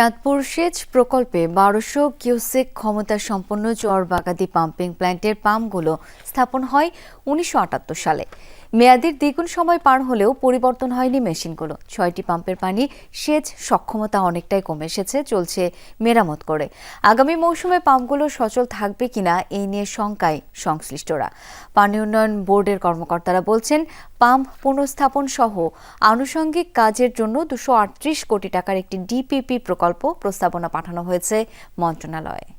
চাঁদপুর সেচ প্রকল্পে বারোশো কিউসেক ক্ষমতা সম্পন্ন চর বাগাদি পাম্পিং প্ল্যান্টের পাম্পগুলো স্থাপন হয় উনিশশো আটাত্তর সালে। মেয়াদের দ্বিগুণ সময় পার হলেও পরিবর্তন হয়নি মেশিনগুলো। ছয়টি পাম্পের পানি সেচ সক্ষমতা অনেকটাই কমে এসেছে, চলছে মেরামত করে। আগামী মৌসুমে পাম্পগুলো সচল থাকবে কিনা এই নিয়ে শঙ্কায় সংশ্লিষ্টরা। পানি উন্নয়ন বোর্ডের কর্মকর্তারা বলছেন, পাম্প পুনঃস্থাপন সহ আনুষঙ্গিক কাজের জন্য দুশো কোটি টাকার একটি ডিপিপি প্রকল্প প্রস্তাবনা পাঠানো হয়েছে মন্ত্রণালয়ে।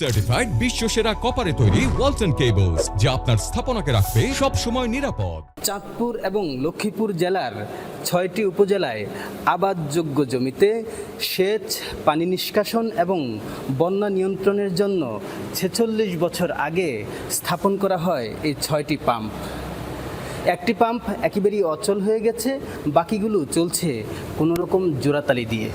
সার্টিফাইড বিশ্ব সেরা কপারে তৈরি ওয়ালটন কেবলস যা আপনার স্থাপনাকে রাখবে সব সময় নিরাপদ। চাঁদপুর এবং লক্ষ্মীপুর জেলার ছয়টি উপজেলায় আবাদযোগ্য জমিতে সেচ, পানি নিষ্কাশন এবং বন্যা নিয়ন্ত্রণের জন্য ছেচল্লিশ বছর আগে স্থাপন করা হয় এই ছয়টি পাম্প। একটি পাম্প একেবারেই অচল হয়ে গেছে, বাকিগুলো চলছে কোনোরকম জোড়াতালি দিয়ে।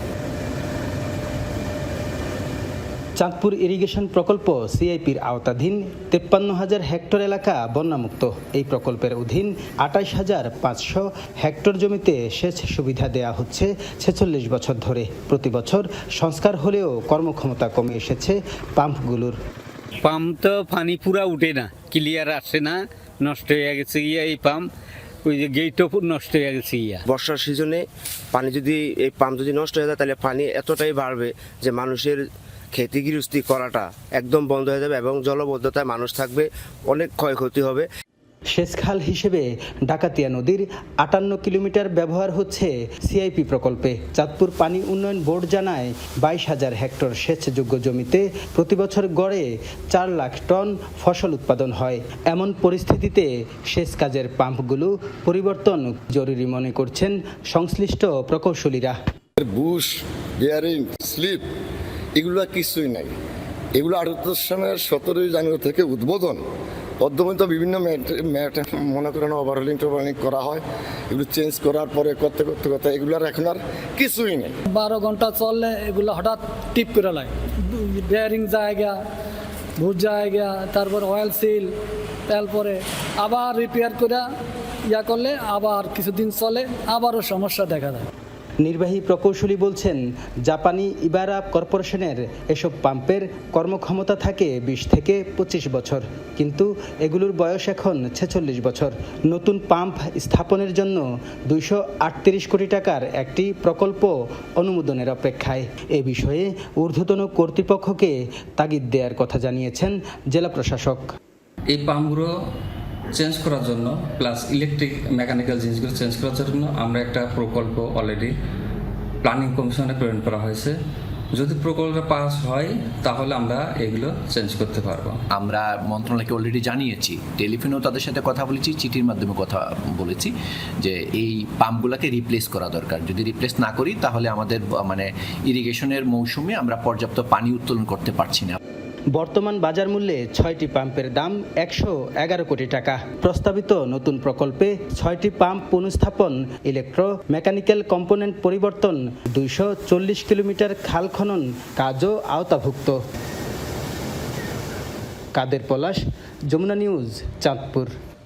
চাঁদপুর ইরিগেশন প্রকল্প সিআইপির আওতাধীন তেপ্পান্ন হাজার হেক্টর এলাকা বন্যামুক্ত। এই প্রকল্পের অধীন আটাইশ হাজার পাঁচশো হেক্টর জমিতে সেচ সুবিধা দেয়া হচ্ছে ছেচল্লিশ বছর ধরে। প্রতি বছর সংস্কার হলেও কর্মক্ষমতা কমে এসেছে পাম্পগুলোর। পাম্প তো পানি পুরা উঠে না ক্লিয়ার আসে না নষ্ট হয়ে গেছে গিয়া এই পাম্প ওই যে গেটও নষ্ট হয়ে গেছে ইয়া বর্ষার সিজনে পানি যদি এই পাম্প যদি নষ্ট হয়ে যায় তাহলে পানি এতটাই বাড়বে যে মানুষের খেতি গৃহস্থী করাটা একদম বন্ধ হয়ে যাবে এবং জলবদ্ধতায় মানুষ থাকবে অনেক ক্ষয়ক্ষতি হবে। সেচখাল হিসেবে ডাকাতিয়া নদীর আটান্ন কিলোমিটার ব্যবহার হচ্ছে সিআইপি প্রকল্পে। চাঁদপুর পানি উন্নয়ন বোর্ড জানায় বাইশ হাজার হেক্টর সেচযোগ্য জমিতে প্রতি বছর গড়ে চার লাখ টন ফসল উৎপাদন হয়। এমন পরিস্থিতিতে সেচ কাজের পাম্পগুলো পরিবর্তন জরুরি মনে করছেন সংশ্লিষ্ট প্রকৌশলীরা। বুশ বিয়ারিং স্লিপ এগুলো কিছুই নাই। এগুলো আঠাত্তর সালের সতেরোই জানুয়ারি থেকে উদ্বোধন। পদ্মপর্যন্ত বিভিন্ন ম্যাট- মনে করেন ওভারহলিং টোভারহলিং করা হয়। এগুলো চেঞ্জ করার পরে করতে করতে করতে এগুলোর এখন আর কিছুই নেই। বারো ঘণ্টা চললে এগুলো হঠাৎ টিপ করে লাগে বেয়ারিং জায়গা ভুট জায়গা, তারপর অয়েল সিল তারপরে আবার রিপেয়ার করে ইয়া করলে আবার কিছুদিন চলে, আবারও সমস্যা দেখা দেয়। নির্বাহী প্রকৌশলী বলছেন, জাপানি ইবারা কর্পোরেশনের এসব পাম্পের কর্মক্ষমতা থাকে বিশ থেকে পঁচিশ বছর, কিন্তু এগুলোর বয়স এখন ছেচল্লিশ বছর। নতুন পাম্প স্থাপনের জন্য দুইশো আটত্রিশ কোটি টাকার একটি প্রকল্প অনুমোদনের অপেক্ষায়। এ বিষয়ে ঊর্ধ্বতন কর্তৃপক্ষকে তাগিদ দেওয়ার কথা জানিয়েছেন জেলা প্রশাসক। এই পাম্পগুলো চেঞ্জ করার জন্য প্লাস ইলেকট্রিক মেকানিক্যাল জিনিসগুলো চেঞ্জ করার জন্য আমরা একটা প্রকল্প অলরেডি প্ল্যানিং কমিশনে প্রেরণ করা হয়েছে। যদি প্রকল্পটা পাস হয়, তাহলে আমরা এগুলো চেঞ্জ করতে পারব। আমরা মন্ত্রণালয়কে অলরেডি জানিয়েছি টেলিফোনেও তাদের সাথে কথা বলেছি, চিঠির মাধ্যমে কথা বলেছি, যে এই পাম্পগুলোকে রিপ্লেস করা দরকার। যদি রিপ্লেস না করি, তাহলে আমাদের মানে ইরিগেশনের মৌসুমে আমরা পর্যাপ্ত পানি উত্তোলন করতে পারছি না। বর্তমান বাজার মূল্যে ছয়টি পাম্পের দাম একশো এগারো কোটি টাকা। প্রস্তাবিত নতুন প্রকল্পে ছয়টি পাম্প পুনঃস্থাপন, ইলেকট্রো মেকানিক্যাল কম্পোনেন্ট পরিবর্তন, দুইশো চল্লিশ কিলোমিটার খাল খনন কাজও আওতাভুক্ত। কাদের পলাশ, যমুনা নিউজ, চাঁদপুর।